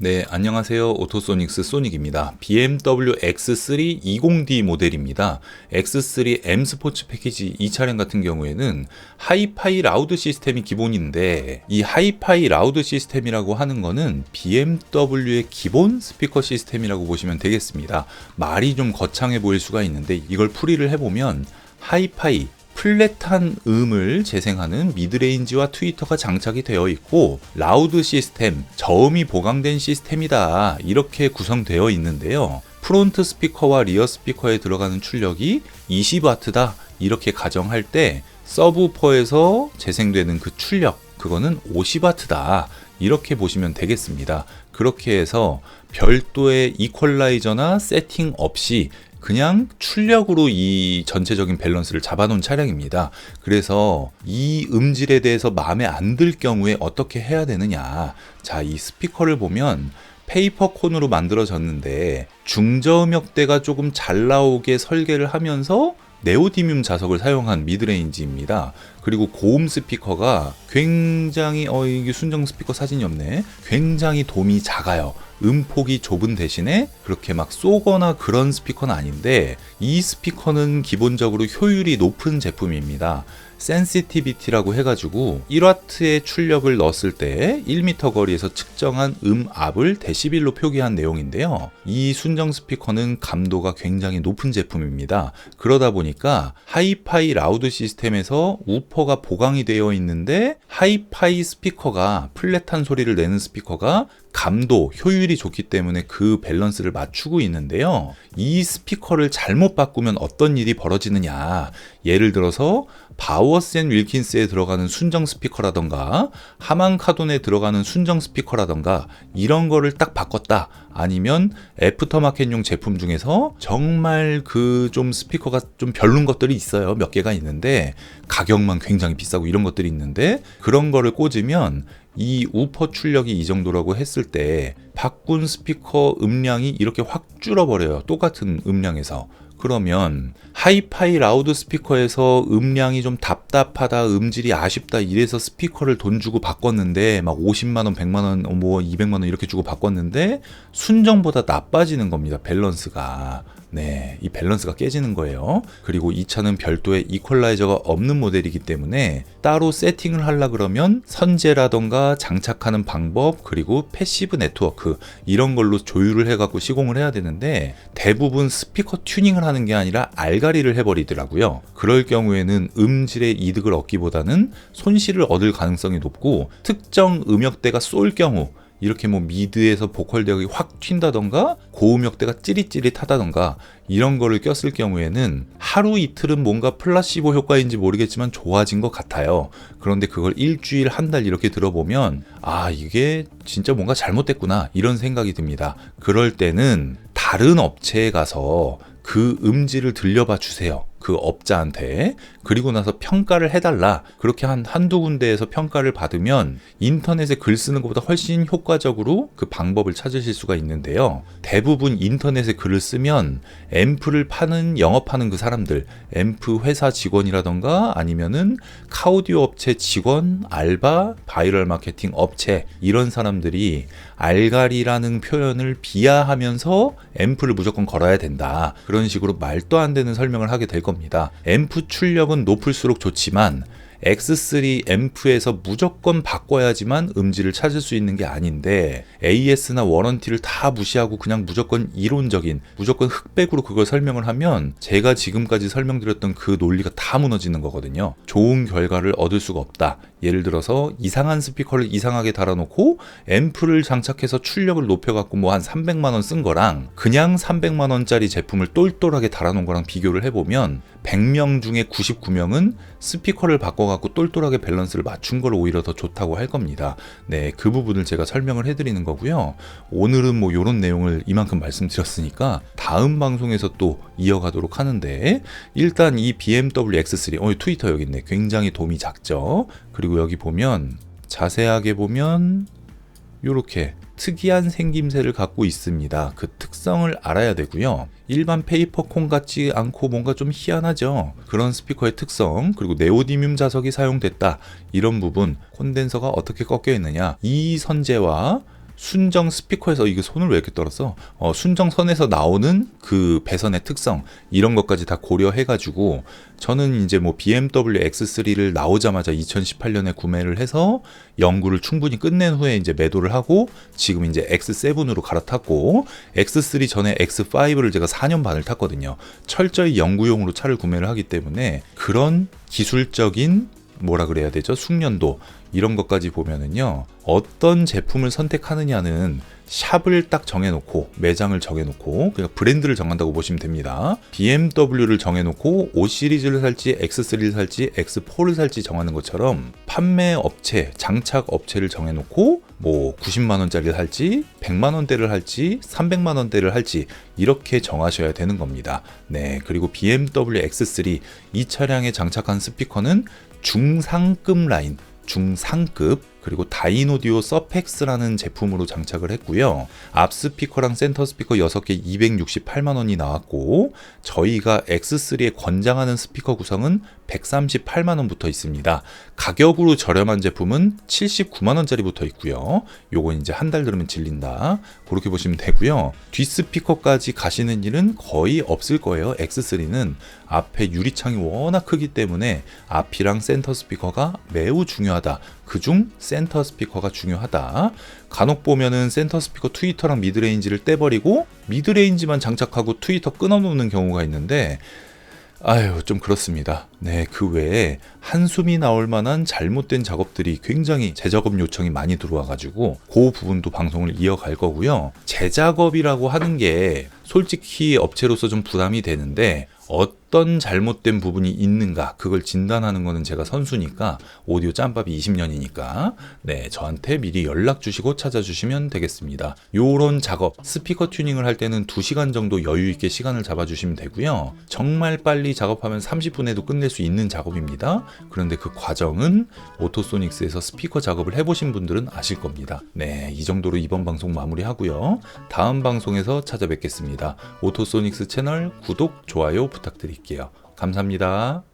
네, 안녕하세요. 오토소닉스 소닉입니다. BMW X3 20D 모델입니다. X3 M 스포츠 패키지 이 차량 같은 경우에는 하이파이 라우드 시스템이 기본인데 이 하이파이 라우드 시스템이라고 하는 거는 BMW의 기본 스피커 시스템이라고 보시면 되겠습니다. 말이 좀 거창해 보일 수가 있는데 이걸 풀이를 해보면 하이파이 플랫한 음을 재생하는 미드레인지와 트위터가 장착이 되어 있고 라우드 시스템, 저음이 보강된 시스템이다. 이렇게 구성되어 있는데요. 프론트 스피커와 리어 스피커에 들어가는 출력이 20W다. 이렇게 가정할 때 서브우퍼에서 재생되는 그 출력 그거는 50W다. 이렇게 보시면 되겠습니다. 그렇게 해서 별도의 이퀄라이저나 세팅 없이 그냥 출력으로 이 전체적인 밸런스를 잡아놓은 차량입니다. 그래서 이 음질에 대해서 마음에 안 들 경우에 어떻게 해야 되느냐. 자, 이 스피커를 보면 페이퍼 콘으로 만들어졌는데 중저음역대가 조금 잘 나오게 설계를 하면서 네오디뮴 자석을 사용한 미드레인지입니다. 그리고 고음 스피커가 굉장히 어 이게 순정 스피커 사진이 없네. 굉장히 돔이 작아요. 음폭이 좁은 대신에 그렇게 막 쏘거나 그런 스피커는 아닌데 이 스피커는 기본적으로 효율이 높은 제품입니다. 센시티비티라고 해가지고 1와트의 출력을 넣었을 때 1m 거리에서 측정한 음압을 데시빌로 표기한 내용인데요. 이 순정 스피커는 감도가 굉장히 높은 제품입니다. 그러다 보니까 하이파이 라우드 시스템에서 우퍼가 보강이 되어 있는데 하이파이 스피커가 플랫한 소리를 내는 스피커가 감도, 효율이 좋기 때문에 그 밸런스를 맞추고 있는데요. 이 스피커를 잘못 바꾸면 어떤 일이 벌어지느냐. 예를 들어서 바워센 윌킨스에 들어가는 순정 스피커라던가 하만 카돈에 들어가는 순정 스피커라던가 이런 거를 딱 바꿨다. 아니면 애프터마켓용 제품 중에서 정말 그 좀 스피커가 좀 별론 것들이 있어요. 몇 개가 있는데 가격만 굉장히 비싸고 이런 것들이 있는데 그런 거를 꽂으면 이 우퍼 출력이 이 정도라고 했을 때 바꾼 스피커 음량이 이렇게 확 줄어버려요. 똑같은 음량에서. 그러면 하이파이 라우드 스피커에서 음량이 좀 답답하다, 음질이 아쉽다 이래서 스피커를 돈 주고 바꿨는데 막 50만 원, 100만 원, 뭐 200만 원 이렇게 주고 바꿨는데 순정보다 나빠지는 겁니다. 밸런스가. 네, 이 밸런스가 깨지는 거예요. 그리고 이 차는 별도의 이퀄라이저가 없는 모델이기 때문에 따로 세팅을 하려 그러면 선제라던가 장착하는 방법 그리고 패시브 네트워크 이런 걸로 조율을 해갖고 시공을 해야 되는데 대부분 스피커 튜닝을 하는 게 아니라 알가리를 해버리더라고요. 그럴 경우에는 음질의 이득을 얻기보다는 손실을 얻을 가능성이 높고 특정 음역대가 쏠 경우 이렇게 뭐 미드에서 보컬 대역이 확 튄다던가 고음역대가 찌릿찌릿하다던가 이런 거를 꼈을 경우에는 하루 이틀은 뭔가 플라시보 효과인지 모르겠지만 좋아진 것 같아요. 그런데 그걸 일주일 한 달 이렇게 들어보면 아 이게 진짜 뭔가 잘못됐구나 이런 생각이 듭니다. 그럴 때는 다른 업체에 가서 그 음질을 들려봐 주세요. 그 업자한테 그리고 나서 평가를 해달라. 그렇게 한 한두 군데에서 평가를 받으면 인터넷에 글 쓰는 것보다 훨씬 효과적으로 그 방법을 찾으실 수가 있는데요. 대부분 인터넷에 글을 쓰면 앰프를 파는 영업하는 그 사람들 앰프 회사 직원이라던가 아니면은 카우디오 업체 직원 알바 바이럴 마케팅 업체 이런 사람들이 알갈이라는 표현을 비하하면서 앰프를 무조건 걸어야 된다. 그런 식으로 말도 안 되는 설명을 하게 될 겁니다. 앰프 출력은 높을수록 좋지만 X3 앰프에서 무조건 바꿔야지만 음질을 찾을 수 있는 게 아닌데 AS나 워런티를 다 무시하고 그냥 무조건 이론적인 무조건 흑백으로 그걸 설명을 하면 제가 지금까지 설명드렸던 그 논리가 다 무너지는 거거든요. 좋은 결과를 얻을 수가 없다. 예를 들어서 이상한 스피커를 이상하게 달아놓고 앰프를 장착해서 출력을 높여갖고 뭐 한 300만 원 쓴 거랑 그냥 300만 원짜리 제품을 똘똘하게 달아놓은 거랑 비교를 해보면 100명 중에 99명은 스피커를 바꿔갖고 똘똘하게 밸런스를 맞춘 걸 오히려 더 좋다고 할 겁니다. 네, 그 부분을 제가 설명을 해드리는 거고요. 오늘은 뭐 이런 내용을 이만큼 말씀드렸으니까 다음 방송에서 또 이어가도록 하는데 일단 이 BMW X3, 어, 트위터 여기 있네. 굉장히 도움이 작죠. 그리고 여기 보면 자세하게 보면 이렇게 특이한 생김새를 갖고 있습니다. 그 특성을 알아야 되고요. 일반 페이퍼콘 같지 않고 뭔가 좀 희한하죠. 그런 스피커의 특성, 그리고 네오디뮴 자석이 사용됐다. 이런 부분, 콘덴서가 어떻게 꺾여 있느냐. 이 선재와 순정 스피커에서 이게 손을 왜 이렇게 떨었어? 어, 순정선에서 나오는 그 배선의 특성 이런 것까지 다 고려해가지고 저는 이제 뭐 BMW X3를 나오자마자 2018년에 구매를 해서 연구를 충분히 끝낸 후에 이제 매도를 하고 지금 이제 X7으로 갈아탔고 X3 전에 X5를 제가 4년 반을 탔거든요. 철저히 연구용으로 차를 구매를 하기 때문에 그런 기술적인 뭐라 그래야 되죠? 숙련도 이런 것까지 보면은요. 어떤 제품을 선택하느냐는 샵을 딱 정해놓고 매장을 정해놓고 그러니까 브랜드를 정한다고 보시면 됩니다. BMW를 정해놓고 5 시리즈를 살지 X3를 살지 X4를 살지 정하는 것처럼 판매 업체, 장착 업체를 정해놓고 뭐 90만 원짜리를 할지 100만 원대를 할지 300만 원대를 할지 이렇게 정하셔야 되는 겁니다. 네, 그리고 BMW X3 이 차량에 장착한 스피커는 중상급 라인 중상급 그리고 다이노디오 서펙스라는 제품으로 장착을 했고요. 앞 스피커랑 센터 스피커 6개 268만 원이 나왔고 저희가 X3에 권장하는 스피커 구성은 138만 원부터 있습니다. 가격으로 저렴한 제품은 79만 원짜리부터 있고요. 요건 이제 한 달 들으면 질린다. 그렇게 보시면 되고요. 뒷 스피커까지 가시는 일은 거의 없을 거예요. X3는 앞에 유리창이 워낙 크기 때문에 앞이랑 센터 스피커가 매우 중요하다. 그중 센터 스피커가 중요하다. 간혹 보면은 센터 스피커 트위터랑 미드레인지를 떼버리고 미드레인지만 장착하고 트위터 끊어놓는 경우가 있는데 아유, 좀 그렇습니다. 네, 그 외에 한숨이 나올 만한 잘못된 작업들이 굉장히 재작업 요청이 많이 들어와가지고 그 부분도 방송을 이어갈 거고요. 재작업이라고 하는 게 솔직히 업체로서 좀 부담이 되는데 어떤 잘못된 부분이 있는가 그걸 진단하는 거는 제가 선수니까 오디오 짬밥이 20년이니까 네 저한테 미리 연락 주시고 찾아주시면 되겠습니다 요런 작업 스피커 튜닝을 할 때는 2시간 정도 여유 있게 시간을 잡아주시면 되고요 정말 빨리 작업하면 30분에도 끝낼 수 있는 작업입니다. 그런데 그 과정은 오토소닉스에서 스피커 작업을 해보신 분들은 아실 겁니다. 네 이 정도로 이번 방송 마무리하고요. 다음 방송에서 찾아뵙겠습니다. 오토소닉스 채널 구독 좋아요 부탁드릴게요. 감사합니다.